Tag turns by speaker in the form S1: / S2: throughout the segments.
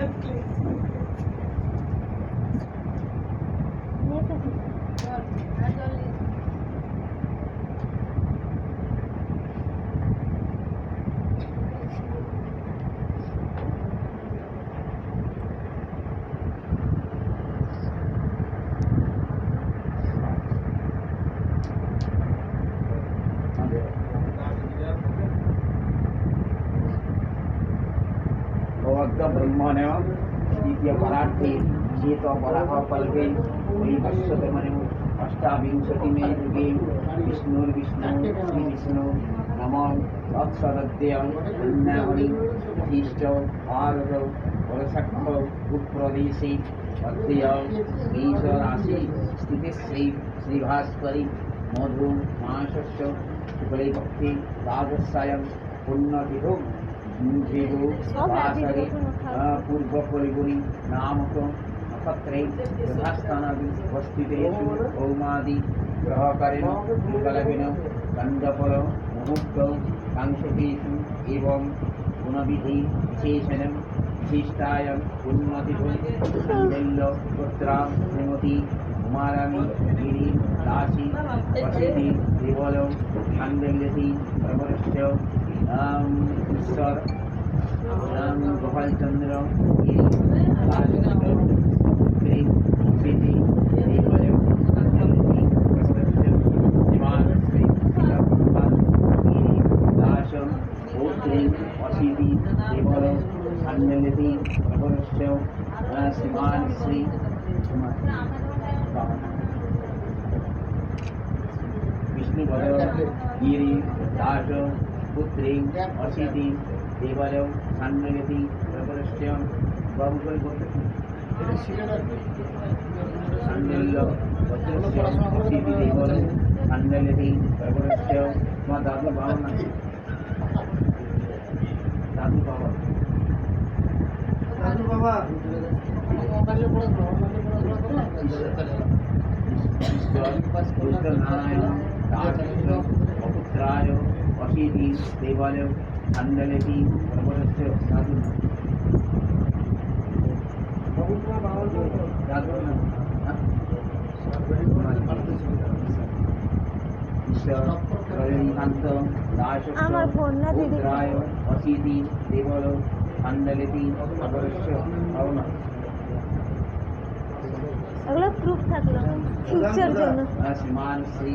S1: that place. Bhagavad ब्रह्मण द्वितीय परार्थे चेत वराह कल्पे वैवस्वत मनु अष्टाविंशति मे युगे विष्णुर्विष्णु श्री विष्णु नम तत्सदद्य अन्नावणि अधीष्ट भारत वरसक्ष उत्प्रदेशे अद्य मेष राशि स्थिति श्रीभास्करी मधु मासस्य शुक्ले पक्षे द्वादशायां पुण्यतिथौ देवो वासरे पूर्व परिगुणि नामक नक्षत्रे यथास्थानादि उपस्थितेषु कौमादि ग्रहकारेण युगलवेन दण्डफल मुहूर्त काङ्क्षतेषु एवं गुणविधि विशेषण विशिष्टाय उन्नतितो सौन्दर्य पुत्रा श्रीमती कुमाराणी गिरि दासी वसति देवल सान्दल्यति प्रवरस्य राम ईश्वर राम गोपाल चंद्र श्रीमान श्री प्रवरस्य श्रीमान श्री विष्णुपद गिरि दास পুত্রীং অসীতিং দেবালয় সান্নগতি প্রবরস্যম বাবু করে বলতে সান্নল্য অসীতি দেবালয় সান্নগতি প্রবরস্য তোমার দাদু বাবা না দাদু বাবা
S2: দাদু বাবা মোবাইলে পড়াশোনা মোবাইলে
S1: পড়াশোনা করো না காரோ வசீதி தேவாலயோ அந்தலகி பிரபலஸ்ய சாது
S3: আমার ফোন না দিদি
S1: অসিদি দেবল আন্দলিতি
S3: অবশ্য প্রুফ থাকল ফিউচার জন্য
S1: শ্রীমান শ্রী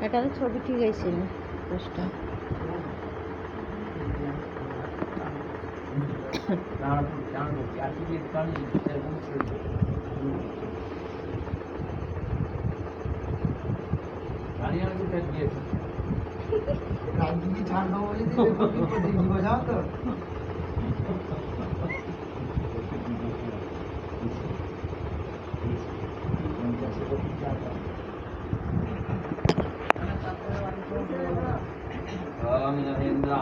S3: এটা ছবি ঠিক আছে পোস্টটা
S2: রাজনীতি ছাড়
S1: स्वामी नरेंद्र